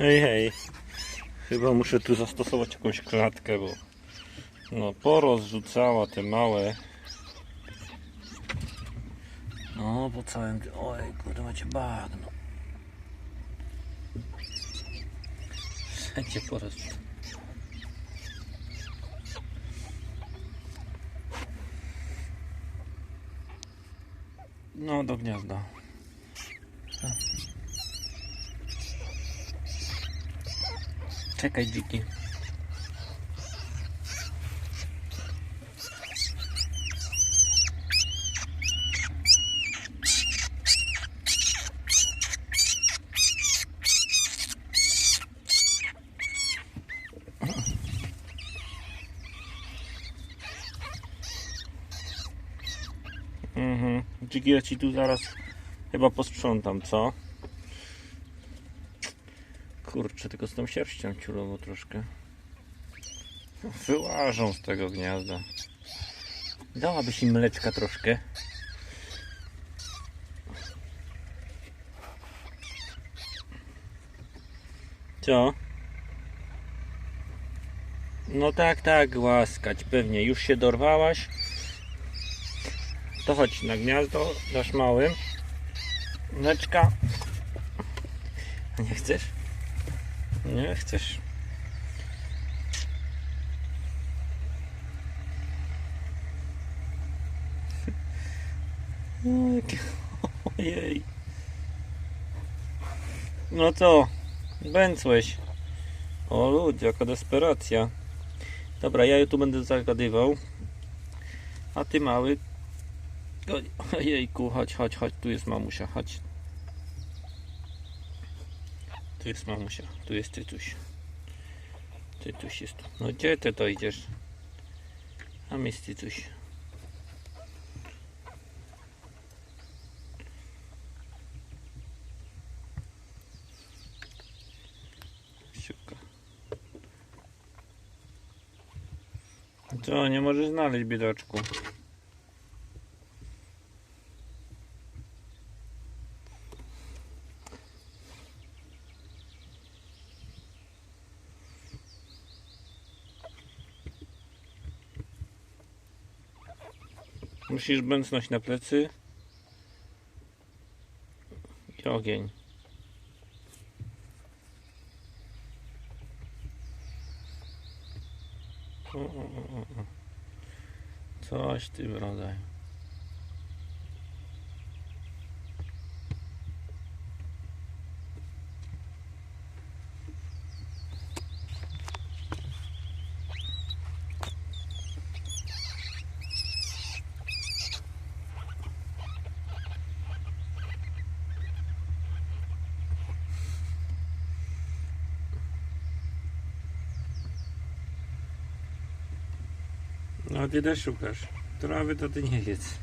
Hej, hej. Chyba muszę tu zastosować jakąś klatkę, bo no porozrzucała te małe. No, po całym... Oj, kurde, macie bagno. Wszędzie porozrzucała. No, do gniazda. Czekaj, dziki. Mhm. Dziki, ja ci tu zaraz chyba posprzątam, co? Kurczę, tylko z tą sierścią ciulowo troszkę. Wyłażą z tego gniazda. Dałabyś im mleczka troszkę. Co? No tak, tak, łaskać, pewnie. Już się dorwałaś. To chodź na gniazdo, dasz małym. Mleczka. Nie chcesz? Nie chcesz. Ojej. No to, bęcłeś. O ludzie, jaka desperacja. Dobra, ja tu będę zagadywał. A ty mały. Oj, Ojejku, chodź, chodź, chodź, tu jest mamusia, chodź. Tu jest mamusia, tu jest tytuś. Tytuś jest tu. No gdzie ty to idziesz? Tam jest tytuś. Co, nie możesz znaleźć biedaczku? Musisz bęcnąć na plecy. I ogień. O, o, o. Coś w tym rodzaju. No ty też szukasz. Trawy to ty nie jedz.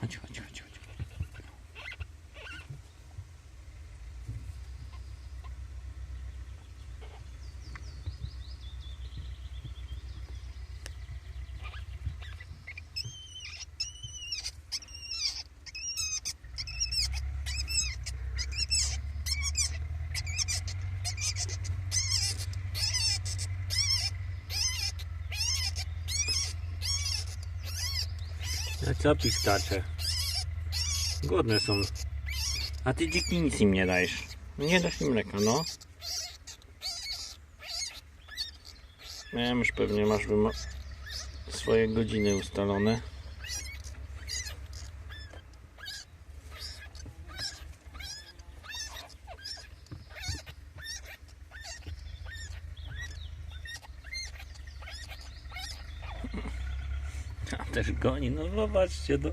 Chodź, chodź, chodź, chodź. A co piskacze? Głodne są. A ty dziki nic im nie dajesz. Nie dasz im mleka, no. Wiem, już pewnie masz swoje godziny ustalone. A też goni, no zobaczcie, no.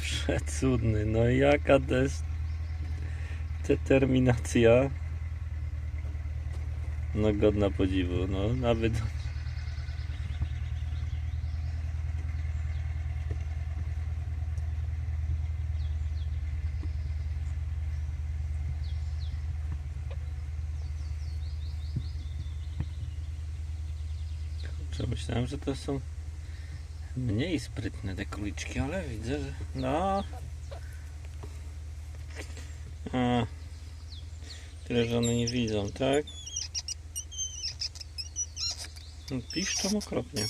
Przecudny, no jaka des... determinacja. No godna podziwu, no nawet... Kurczę, myślałem, że to są mniej sprytne te króliczki, ale widzę, że no. A, tyle, że one nie widzą, tak? No, Piszczą okropnie.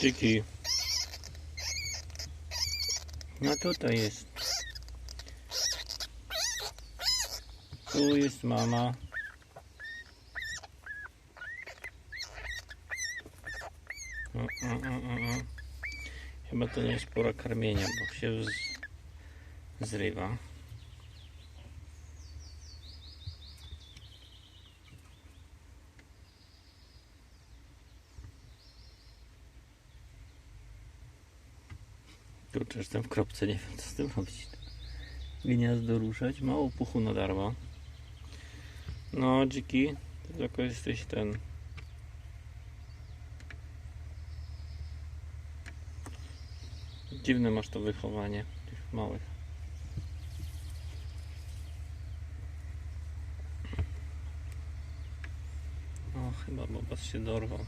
Dziki. No tutaj jest. Tu jest mama. Chyba to nie jest pora karmienia, bo się z... zrywa. Kurczę, jestem w kropce, nie wiem co z tym robić. Gniazdo ruszać, mało puchu nadarła. No, dziki, tylko jesteś ten. Dziwne masz to wychowanie tych małych. O, chyba Bobas się dorwał.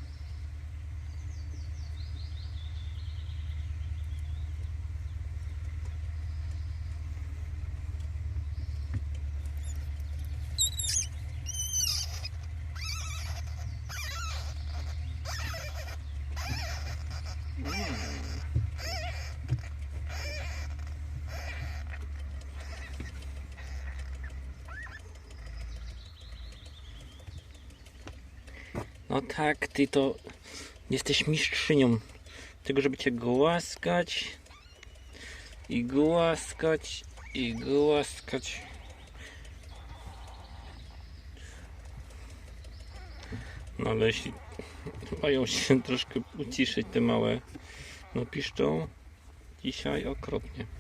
No tak, ty to jesteś mistrzynią tego, żeby cię głaskać i głaskać i głaskać. No ale jeśli mają się troszkę uciszyć te małe, no piszczą dzisiaj okropnie.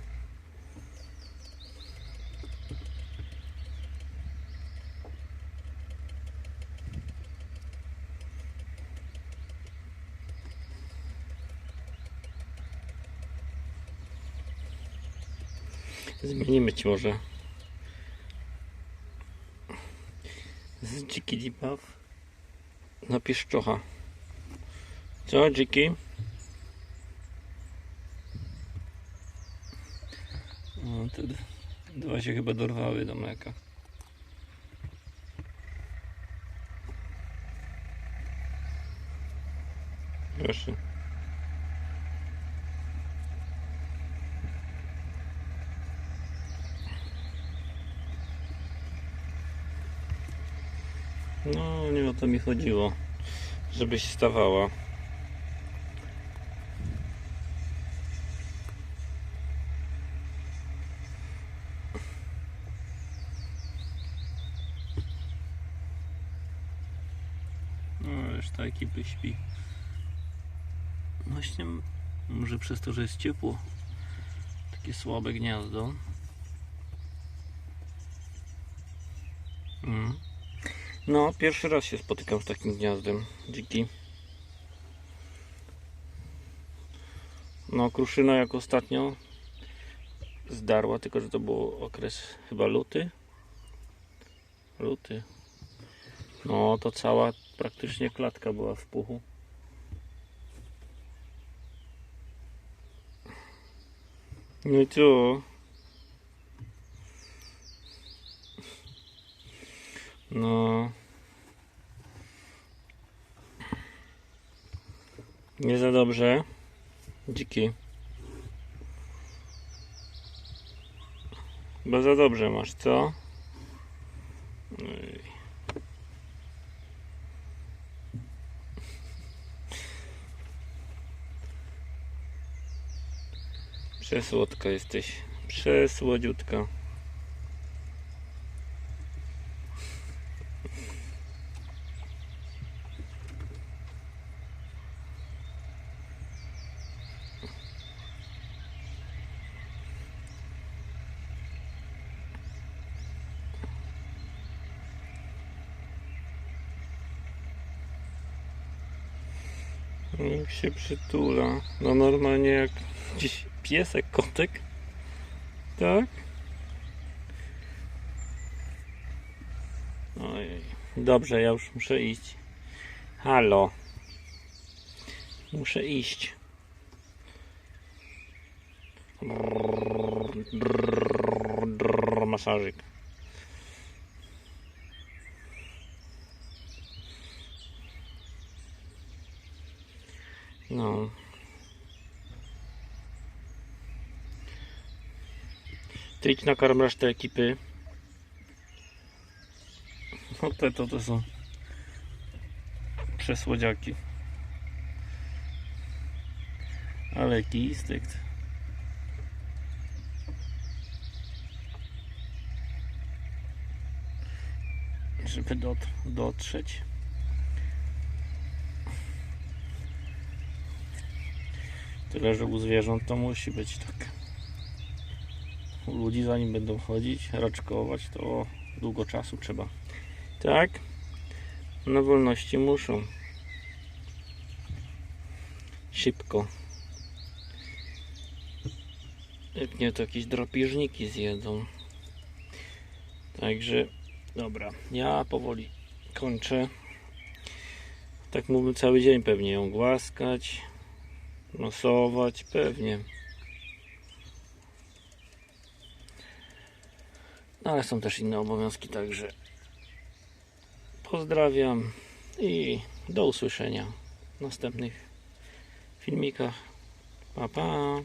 Zmienimy ci może z dziki dzibaw na pieszczocha. Co dziki? O, te dwa się chyba dorwały do mleka. Proszę. No, nie o to mi chodziło, żebyś stawała. No, reszta ekipy śpi. Właśnie, może przez to, że jest ciepło, takie słabe gniazdo. Mm. No, pierwszy raz się spotykam z takim gniazdem. Dziki. No, kruszyna jak ostatnio zdarła, tylko że to był okres chyba luty. Luty. No, to cała praktycznie klatka była w puchu. No i co? No. Nie za dobrze. Dziki. Bo za dobrze masz, co? Ej. Przesłodka jesteś. Przesłodziutka. Jak się przytula. No normalnie jak gdzieś piesek, kotek. Tak? Ojej. Dobrze, ja już muszę iść. Halo. Muszę iść. Drrr, drrr, drrr, Masażyk. No. Idź nakarm resztę ekipy. No te to, to są przesłodziaki. Ale jaki instynkt. Żeby dot, dotrzeć. Tyle, że u zwierząt to musi być tak. U ludzi zanim będą chodzić, raczkować, to długo czasu trzeba. Tak? Na wolności muszą. Szybko. Jak nie, to jakieś drapieżniki zjedzą. Także, dobra, ja powoli kończę. Tak mógłbym cały dzień pewnie ją głaskać, nosować, pewnie. No, ale są też inne obowiązki, także pozdrawiam i do usłyszenia w następnych filmikach. Pa, pa.